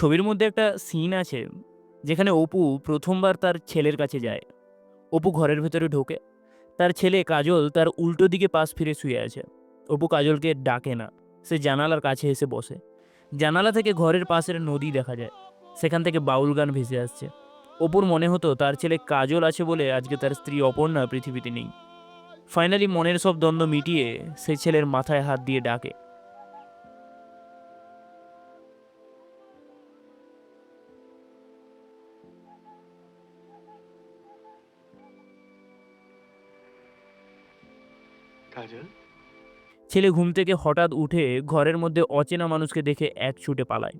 ছবির মধ্যে একটা সিন আছে, যেখানে অপু প্রথমবার তার ছেলের কাছে যায়। অপু ঘরের ভেতরে ঢোকে। তার ছেলে কাজল তার উল্টো দিকে পাশ ফিরে শুয়ে আছে। অপু কাজলকে ডাকে না। সে জানালার কাছে এসে বসে। জানালা থেকে ঘরের পাশের নদী দেখা যায়। সেখান থেকে বাউল গান ভেসে আসছে। অপুর মনে হতো তার ছেলে কাজল আছে বলে আজকে তার স্ত্রী অপর্ণা পৃথিবীতে নেই। ফাইনালি মনের সব দ্বন্দ্ব মিটিয়ে সে ছেলের মাথায় হাত দিয়ে ডাকে। কাজল? ছেলে ঘুম থেকে হঠাৎ উঠে ঘরের মধ্যে অচেনা মানুষকে দেখে এক ছুটে পালায়।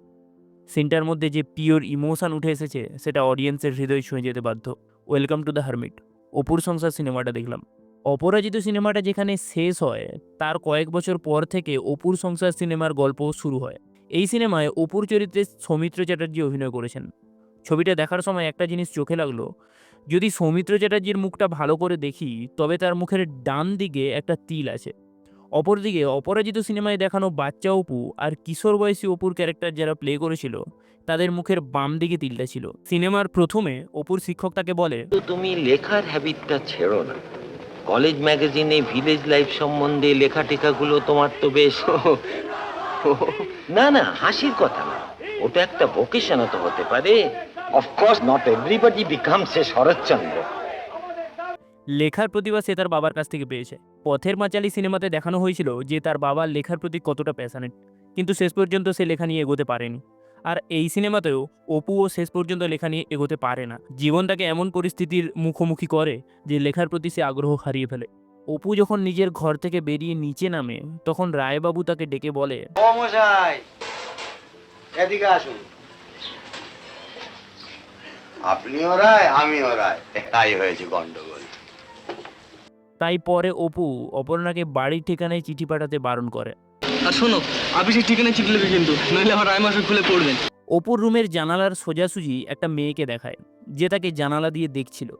সিনটার মধ্যে যে পিওর ইমোশন উঠে এসেছে, সেটা অডিয়েন্সের হৃদয় ছুঁয়ে যেতে বাধ্য। Welcome to the Hermit. অপুর সংসার সিনেমাটা দেখলাম। অপরাজিত সিনেমাটা যেখানে শেষ হয়, তার কয়েক বছর পর থেকে অপুর সংসার সিনেমার গল্প শুরু হয়। এই সিনেমায় অপুর চরিত্রে সৌমিত্র চ্যাটার্জি অভিনয় করেছেন। ছবিটা দেখার সময় একটা জিনিস চোখে লাগল যদি সৌমিত্র চ্যাটার্জির মুখটা ভালো করে দেখি, তবে তার মুখের ডান দিকে একটা তিল আছে। অপরদিকে অপরাজিত সিনেমায় দেখানো বাচ্চা অপু আর কিশোর বয়সী অপুর ক্যারেক্টার যারা প্লে করেছিল, তাদের মুখের বাম দিকে তিলটা ছিল। সিনেমার প্রথমে অপুর শিক্ষক তাকে বলে তুমি লেখার হ্যাবিটটা ছেড়ো না। কলেজ ম্যাগাজিনে ভিলেজ লাইফ সম্বন্ধে লেখা টেখাগুলো তোমার তো বেশ না না, হাসির কথা না। ওটা একটা ভোকেশনও তো হতে পারে। Of course not everybody becomes a Saratchandra লেখার প্রতিভা সে তার বাবার কাছ থেকে পেয়েছে। পথের মাচালি সিনেমাতে দেখানো হয়েছিল যে তার বাবা লেখার প্রতি কতটা প্যাশনেট কিন্তু শেষ পর্যন্ত সে লেখা নিয়ে এগোতে পারেনি। আর এই সিনেমাতেও অপুও শেষ পর্যন্ত লেখা নিয়ে এগোতে পারে না। জীবন তাকে এমন পরিস্থিতির মুখোমুখি করে যে লেখার প্রতি সে আগ্রহ হারিয়ে ফেলে। অপু যখন নিজের ঘর থেকে বেরিয়ে নিচে নামে তখন রায়বাবু তাকে ডেকে বলে ও মশাই এদিকে আসুন। আপনিও রায় আমিও রায়। তাই হয়েছে গন্ডগোল। তাই পরে অপু অপর্ণাকে বাড়ির ঠিকানায় চিঠি পাঠাতে বারণ করে। আর শোনো অফিসের ঠিকানায় চিঠি লিখবে কিন্তু নইলে আমার রায় মাসে খুলে পড়বেন। অপুর রুমের জানালার সোজাসুজি একটা মেয়েকে দেখায় যে তাকে জানালা দিয়ে দেখছিল।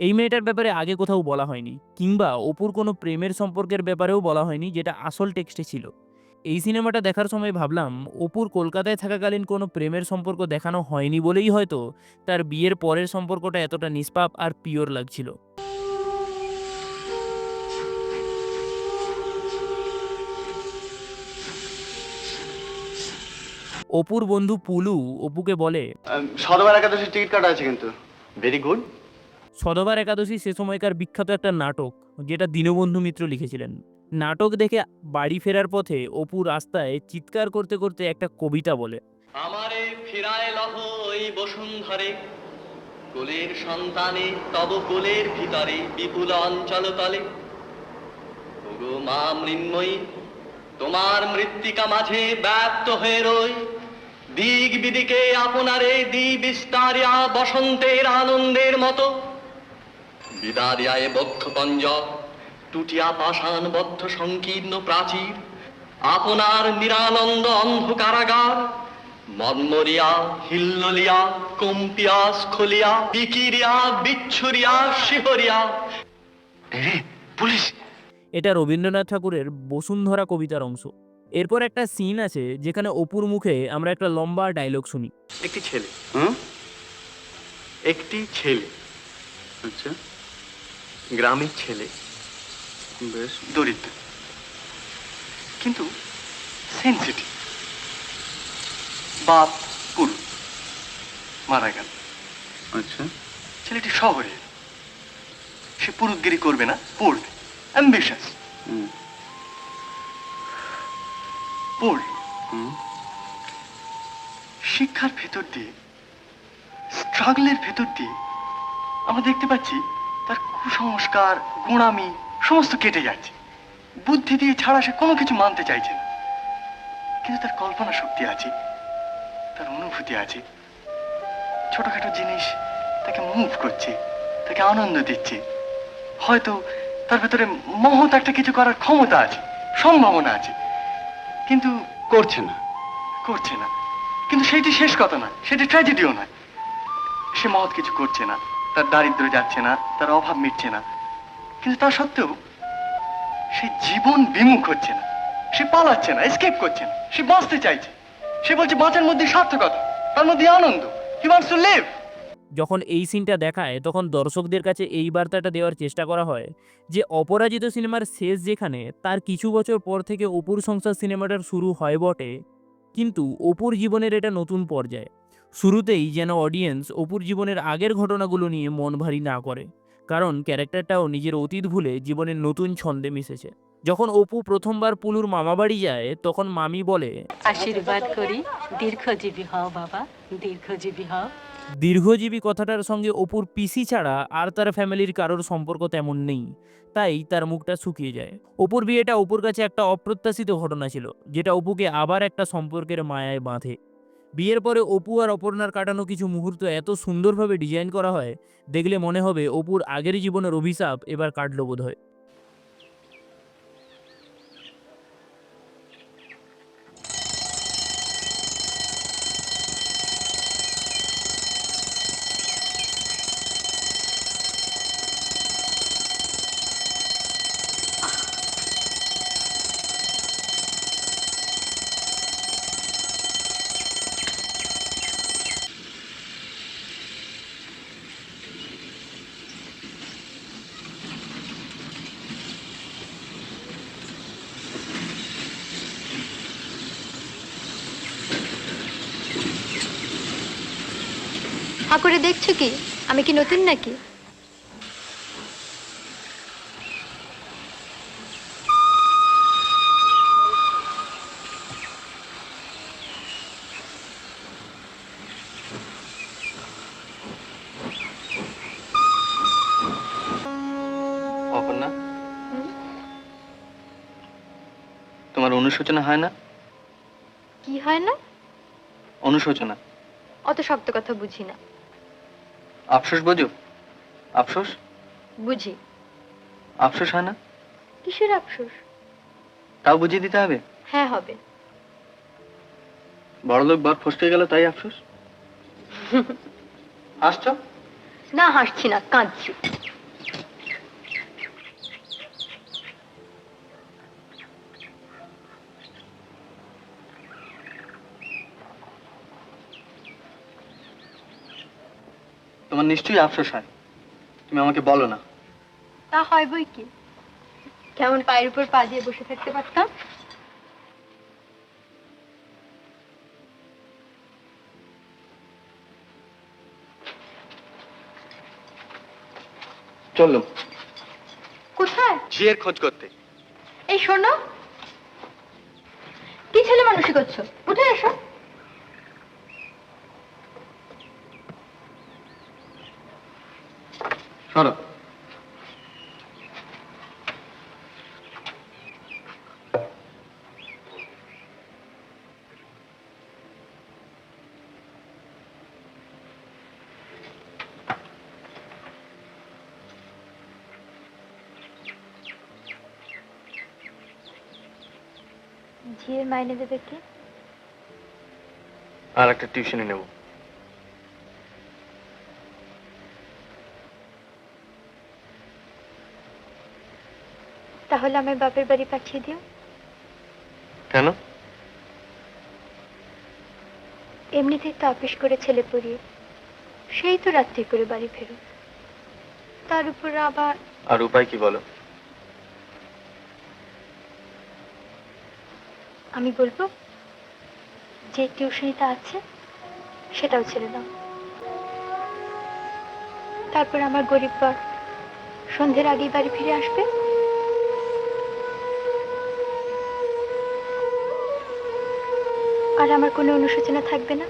এই মেয়েটার ব্যাপারে আগে কোথাও বলা হয়নি কিংবা অপুর কোনো প্রেমের সম্পর্কের ব্যাপারেও বলা হয়নি যেটা আসল টেক্সটে ছিল। এই সিনেমাটা দেখার সময় ভাবলাম অপুর কলকাতায় থাকাকালীন কোনো প্রেমের সম্পর্ক দেখানো হয়নি বলেই হয়তো তার বিয়ের পরের সম্পর্কটা এতটা নিষ্পাপ আর পিওর লাগছিল। অপুর বন্ধু পুলু অপুকে বলে সদবার একাদশীর টিকিট কাটা আছে কিন্তু। ভেরি গুড সদবার একাদশী সে সময়কার বিখ্যাত একটা নাটক যেটা দীনবন্ধু মিত্র লিখেছিলেন। নাটক দেখে বাড়ি ফেরার পথে অপু রাস্তায় চিৎকার করতে করতে একটা কবিতা বলে। আমারে ফিরায় লহ ওই বসুন্ধরে, কোলের সন্তানে, তব কোলের ভিতরে বিপুল অঞ্চল তলে। ওগো মা মৃন্ময়ী, তোমার মৃত্তিকা মাঝে ব্যাপ্ত হয়ে রই। দিক বিদিকে আপনারে দি বিস্তারিয়া বসন্তের আনন্দের মতো। বিদারিয়ায় বদ্ধ পঞ্জর টুটিয়া পাষাণ বদ্ধ সংকীর্ণ প্রাচীর আপনার নিরানন্দ অন্ধকারাগার মন্মরিয়া হিল্লোলিয়া কম্পিয়া স্খলিয়া বিকিরিয়া বিচ্ছুরিয়া শিহরিয়া। পুলিশ! এটা রবীন্দ্রনাথ ঠাকুরের বসুন্ধরা কবিতার অংশ। এরপর একটা সিন আছে যেখানে অপুর মুখে আমরা একটা লম্বা ডায়লগ শুনি। একটি ছেলে। হুম? একটি ছেলে। আচ্ছা। গ্রামের ছেলে। বেশ দরিদ্র। কিন্তু সেন্সিটিভ বাপ পুরুষ মারা গেল। আচ্ছা। ছেলেটি শহরে। সে পুরুতগিরি করবে না পড়বে। অ্যাম্বিশাস পড়ল শিক্ষার ভেতর দিয়ে স্ট্রাগলের ভেতর দিয়ে আমরা দেখতে পাচ্ছি তার কুসংস্কার গোঁড়ামি সমস্ত কেটে যাচ্ছে। বুদ্ধি দিয়ে ছাড়া সে কোনো কিছু মানতে চাইছে না। কিন্তু তার কল্পনা শক্তি আছে তার অনুভূতি আছে। ছোটখাটো জিনিস তাকে মুভ করছে তাকে আনন্দ দিচ্ছে। হয়তো তার ভেতরে মহৎ একটা কিছু করার ক্ষমতা আছে সম্ভাবনা আছে। কিন্তু করছে না। করছে না। কিন্তু সেইটি শেষ কথা না সেটি ট্র্যাজেডিও নয়। সে মহৎ কিছু করছে না তার দারিদ্র যাচ্ছে না তার অভাব মিটছে না। কিন্তু তা সত্ত্বেও সে জীবন বিমুখ হচ্ছে না। সে পালাচ্ছে না এসকেপ করছে না। সে বাঁচতে চাইছে। সে বলছে, বাঁচার মধ্যে সার্থকতা, তার মধ্যে আনন্দ। হি ওয়ান্টস টু লিভ যখন এই সিনটা দেখায়, তখন দর্শকদের কাছে এই বার্তাটা দেওয়ার চেষ্টা করা হয় যে, অপরাজিত সিনেমার শেষ যেখানে, তার কিছু বছর পর থেকে অপুর সংসার সিনেমাটার শুরু হয় বটে। কিন্তু অপুর জীবনের এটা নতুন পর্যায়ে। শুরুতেই যেন অডিয়েন্স অপুর জীবনের আগের ঘটনাগুলো নিয়ে মন ভারী না করে। কারণ ক্যারেক্টারটাও নিজের অতীত ভুলে জীবনের নতুন ছন্দে মিশেছে। যখন অপু প্রথমবার পুলুর মামাবাড়ি যায় তখন মামি বলে আশীর্বাদ করি দীর্ঘজীবী হও বাবা দীর্ঘজীবী হও। দীর্ঘজীবী কথাটার সঙ্গে অপুর পিসি ছাড়া আর তার ফ্যামিলির কারোর সম্পর্ক তেমন নেই তাই তার মুখটা শুকিয়ে যায়। অপুর বিয়েটা অপুর কাছে একটা অপ্রত্যাশিত ঘটনা ছিল যেটা অপুকে আবার একটা সম্পর্কের মায়ায় বাঁধে। বিয়ের পরে অপু আর অপর্ণার কাটানো কিছু মুহূর্ত এত সুন্দরভাবে ডিজাইন করা হয়, দেখলে মনে হবে অপুর আগের জীবনের অভিশাপ এবার কাটল বোধ হয় হা করে দেখছ কি? আমি কি নতুন নাকি? তোমার অনুশোচনা হয় না? কি হয় না? অনুশোচনা। অত শক্ত কথা বুঝি না। আফসোস বোঝো? আফসোস? বুঝি। আফসোস হয় না? কিসের আফসোস? তাও বুঝিয়ে দিতে হবে? হ্যাঁ হবে। বড়লোক বার ফসকে গেল তাই আফসোস? আসছো না হাসছি না কাঁদছি। তোমার নিশ্চয়ই আফসোস হয়। তুমি আমাকে বলো না। তা হয় বই কি? কেমন পায়ের উপর পা দিয়ে বসে থাকতে পারতাম? চলো। কোথায়? ঝিয়ের খোঁজ করতে। এই শোনো। কি ছেলে মানুষই করছ? উঠে এসো। সরো ঝিয়ের মাইনে দেবে কে? আর একটা টিউশনি নেব। তাহলে আমার বাপের বাড়ি পাঠিয়ে দিও। কেন? এমনিতেই তো আপিস করে ছেলে পড়িয়ে। সেই তো রাত্রি করে বাড়ি ফেরো তার উপর আবার আর উপায় কি বলো? আমি বলব যে টিউশনিটা আছে সেটাও ছেড়ে দাও। তারপর আমার গরিব বর সন্ধ্যের আগেই বাড়ি ফিরে আসবে। আর আমার কোনো অনুশোচনা থাকবে না।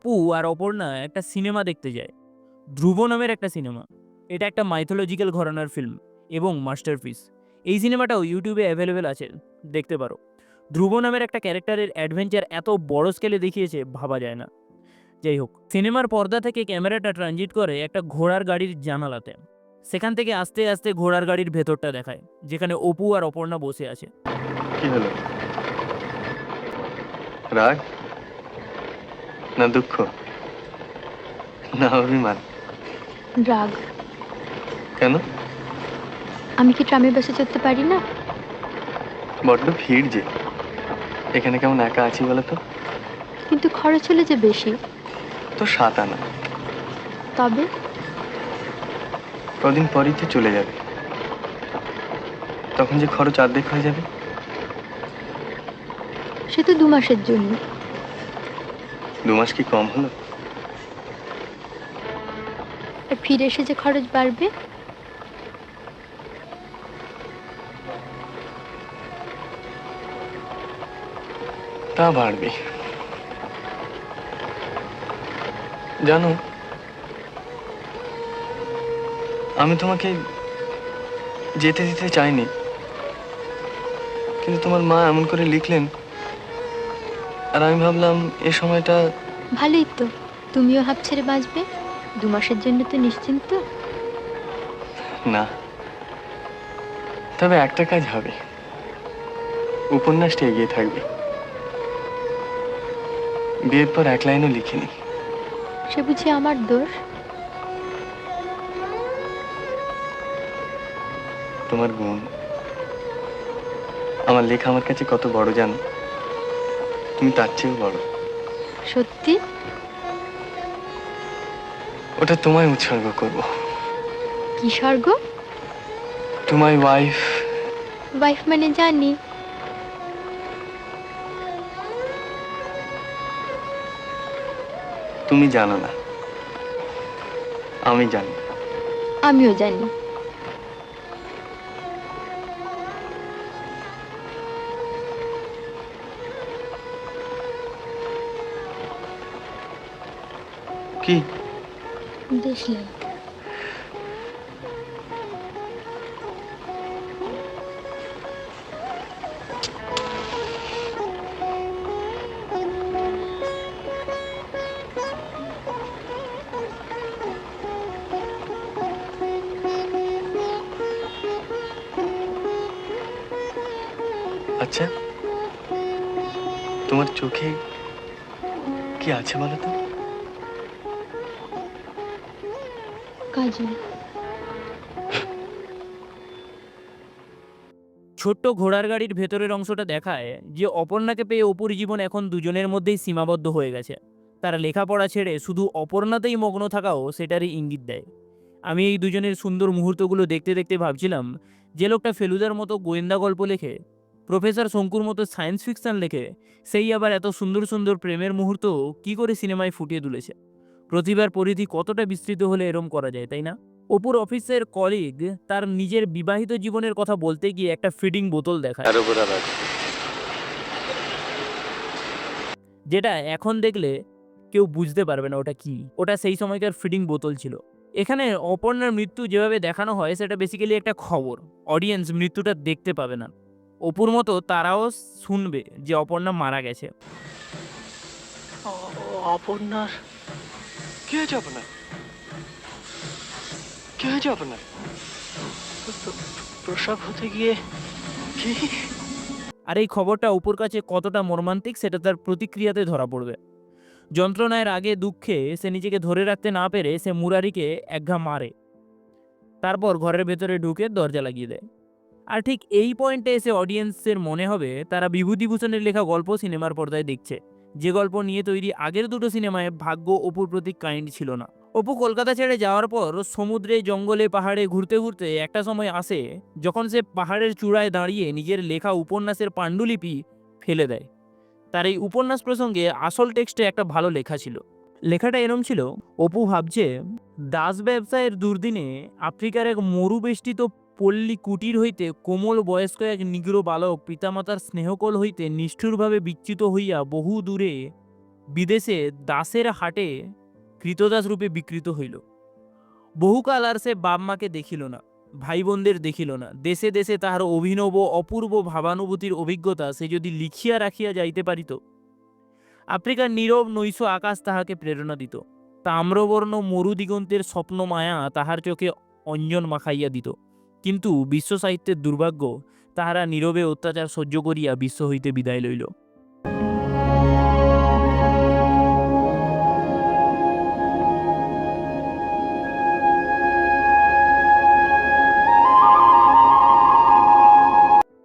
অপু আর অপর্ণা একটা সিনেমা দেখতে যায়। ধ্রুব নামের একটা সিনেমা। এটা একটা মাইথোলজিক্যাল ঘরানার ফিল্ম এবং মাস্টারপিস এই সিনেমাটাও ইউটিউবে অ্যাভেলেবেল আছে, দেখতে পারো। ধ্রুব নামের একটা ক্যারেক্টারের অ্যাডভেঞ্চার এত বড় স্কেলে দেখিয়েছে ভাবা যায় না। যাই হোক, সিনেমার পর্দা থেকে ক্যামেরাটা ট্রানজিট করে একটা ঘোড়ার গাড়ির জানালাতে। সেখান থেকে আস্তে আস্তে ঘোড়ার গাড়ির ভেতরটা দেখায়, যেখানে অপু আর অপর্ণা বসে আছে। কি হলো? না দুঃখ না অভিমান। রাগ। কেন? আমি কি ট্রামে বসে চড়তে পারি না? বড্ড ভিড় যে। এখানে কেমন একা আছি বলো তো? কিন্তু খরচ হলে যে বেশি। তো সাত আনা। তবে? কদিন পরই তো চলে যাবে। তখন যে খরচ অর্ধেক হয়ে যাবে। সে তো দু মাসের জন্য। দু মাস কি কম হলো? ফিরে এসে যে খরচ বাড়বে? তা বাড়বে। জানো আমি তোমাকে যেতে দিতে চাইনি কিন্তু তোমার মা এমন করে লিখলেন আর আমি ভাবলাম এ সময়টা ভালোই তো তুমিও হাফ ছেড়ে বাঁচবে দু মাসের জন্য তো নিশ্চিন্ত। না তবে একটা কাজ হবে উপন্যাসটা এগিয়ে থাকবে। বিয়ের পর এক লাইনও লিখিনি। সে বুঝি আমার দোষ? তোমার গুণ আমার লেখা আমার কাছে কত বড় জানো? তুমি তার চেয়েও বড়। সত্যি? ওটা তোমায় উৎসর্গ করব। কি স্বর্গ? টু মাই ওয়াইফ ওয়াইফ মানে জানি। তুমি জানো না। আমি জানি। আমিও জানি। কি? দেখলাম আচ্ছা তোমার চোখে কি আছে বলো তো? ছোট্ট ঘোড়ার গাড়ির ভেতরের অংশটা দেখায় যে অপর্ণাকে পেয়ে অপুর জীবন এখন দুজনের মধ্যেই সীমাবদ্ধ হয়ে গেছে। তারা লেখাপড়া ছেড়ে শুধু অপর্ণাতেই মগ্ন থাকাও সেটারই ইঙ্গিত দেয়। আমি এই দুজনের সুন্দর মুহূর্তগুলো দেখতে দেখতে ভাবছিলাম, যে লোকটা ফেলুদার মতো গোয়েন্দা গল্প লেখে, প্রফেসর শঙ্কুর মতো সায়েন্স ফিকশন লেখে, সেই আবার এত সুন্দর সুন্দর প্রেমের মুহূর্ত কি করে সিনেমায় ফুটিয়ে তুলেছে? প্রতিভার পরিধি কতটা বিস্তৃত হলে এরম করা যায় তাই না? অপুর অফিসের কলিগ তার নিজের বিবাহিত জীবনের কথা বলতে গিয়ে একটা ফিডিং বোতল দেখায়। যেটা এখন দেখলে কেউ বুঝতে পারবে না ওটা কি। ওটা সেই সময়কার ফিডিং বোতল ছিল। এখানে অপর্ণার মৃত্যু যেভাবে দেখানো হয় সেটা বেসিক্যালি একটা খবর। অডিয়েন্স মৃত্যুটা দেখতে পাবে না। অপুর মতো তারাও শুনবে যে অপর্ণা মারা গেছে। অপর্ণার কি হয়েছে আপনার? কি হয়েছে আপনার? প্রসব হতে গিয়ে কি? আর এই খবরটা অপুর কাছে কতটা মর্মান্তিক সেটা তার প্রতিক্রিয়াতে ধরা পড়বে। যন্ত্রণার আগে দুঃখে সে নিজেকে ধরে রাখতে না পেরে সে মুরারিকে একঘা মারে। তারপর ঘরের ভেতরে ঢুকে দরজা লাগিয়ে দেয়। আর ঠিক এই পয়েন্টে এসে অডিয়েন্সের মনে হবে তারা বিভূতিভূষণের লেখা গল্প সিনেমার পর্দায় দেখছে। যে গল্প নিয়ে তৈরি আগের দুটো সিনেমায় ভাগ্য অপুর প্রতি কাইন্ড ছিল না। অপু কলকাতা ছেড়ে যাওয়ার পর সমুদ্রে, জঙ্গলে, পাহাড়ে ঘুরতে ঘুরতে একটা সময় আসে যখন সে পাহাড়ের চূড়ায় দাঁড়িয়ে নিজের লেখা উপন্যাসের পাণ্ডুলিপি ফেলে দেয়। তার এই উপন্যাস প্রসঙ্গে আসল টেক্সটে একটা ভালো লেখা ছিল। লেখাটা এরম ছিল, অপু ভাবছে, দাস ব্যবসায়ের দুর্দিনে আফ্রিকার এক মরুবেষ্টিত পল্লী কুটির হইতে কোমল বয়স্ক এক নিগ্র বালক পিতামাতার স্নেহকল হইতে নিষ্ঠুরভাবে বিচ্যুত হইয়া বহু দূরে বিদেশে দাসের হাটে কৃতদাস রূপে বিকৃত হইল। বহুকাল আর সে বাপ মাকে দেখিল না ভাই বোনদের দেখিল না। দেশে দেশে তাহার অভিনব, অপূর্ব ভাবানুভূতির অভিজ্ঞতা সে যদি লিখিয়া রাখিয়া যাইতে পারিত, আফ্রিকার নীরব নৈশ আকাশ তাহাকে প্রেরণা দিত। তাম্রবর্ণ মরু দিগন্তের স্বপ্ন মায়া তাহার চোখে অঞ্জন মাখাইয়া দিত। কিন্তু বিশ্ব সাহিত্যের দুর্ভাগ্য, তাহারা নীরবে অত্যাচার সহ্য করিয়া বিশ্ব হইতে বিদায় লইল।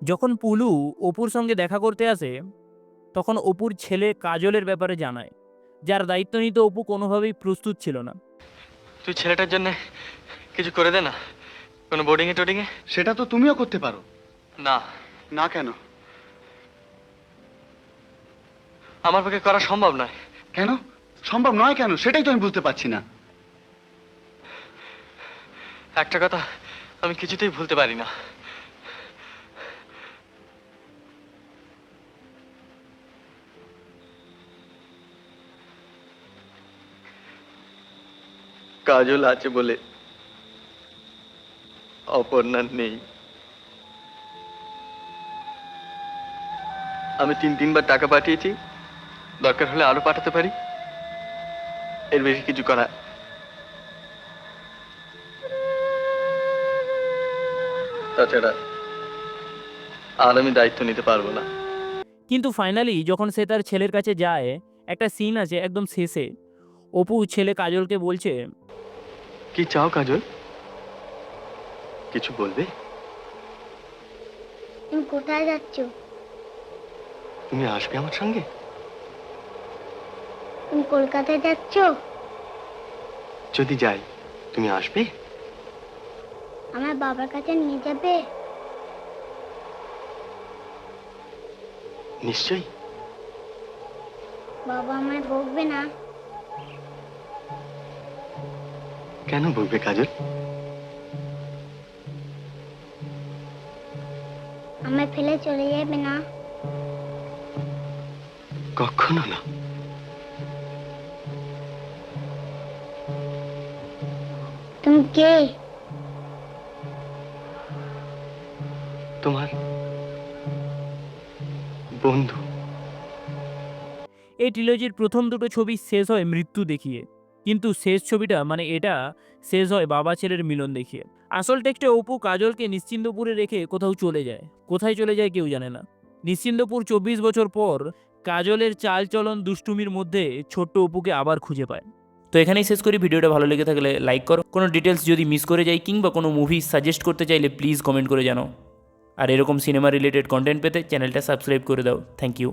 যখন পুলু অপুর সঙ্গে দেখা করতে আসে, তখন অপুর ছেলে কাজলের ব্যাপারে জানায়, যার দায়িত্ব নিতে অপু কোনোভাবেই প্রস্তুত ছিল না। তুই ছেলেটার জন্য কিছু করে দে না। কোনো বোর্ডিংয়ে টোডিংয়ে সেটা তো তুমিও করতে পারো। না। না কেন? আমার পক্ষে করা সম্ভব নয়। কেন? সম্ভব নয় কেন? সেটাই তো আমি বুঝতে পারছি না। একটা কথা আমি কিছুতেই ভুলতে পারি না। কাজল আছে বলে অপর্ণা নেই। আমি তিন তিনবার টাকা পাঠিয়েছি। দরকার হলে আরও পাঠাতে পারি। এর বেশি কিছু করা তাছাড়া আর আমি দায়িত্ব নিতে পারব না। কিন্তু ফাইনালি যখন সে তার ছেলের কাছে যায় একটা সিন আছে একদম শেষে। অপু ছেলে কাজলকে বলছে কি চাও কাজল? কিছু বলবে? তুমি কোথায় যাচ্ছ? তুমি আসবে আমার সঙ্গে? তুমি কলকাতায় যাচ্ছ? যদি যাই তুমি আসবে? আমার বাবার কাছে নিয়ে যাবে? নিশ্চয়ই। বাবা আমায় বকবে না। কেন বলবে কাজল? আমায় ফেলে চলে যাবে না কখনো না। তুমি কে? তোমার বন্ধু। এই ট্রিলজির প্রথম দুটো ছবি শেষ হয় মৃত্যু দেখিয়ে। কিন্তু শেষ ছবিটা মানে এটা শেষ হয় বাবা ছেলের মিলন দেখিয়ে। আসল টেক্সটে অপু কাজলকে নিশ্চিন্দপুরে রেখে কোথাও চলে যায়। কোথায় চলে যায় কেউ জানে না। নিশ্চিন্দপুর চব্বিশ বছর পর কাজলের চালচলন দুষ্টুমির মধ্যে ছোট্ট অপুকে আবার খুঁজে পায়। তো এখানেই শেষ করি। ভিডিওটা ভালো লেগে থাকলে লাইক করো। কোনো ডিটেলস যদি মিস করে যাই কিংবা কোনো মুভি সাজেস্ট করতে চাইলে প্লিজ কমেন্ট করে জানাও। আর এরকম সিনেমা রিলেটেড কন্টেন্ট পেতে চ্যানেলটা সাবস্ক্রাইব করে দাও। Thank you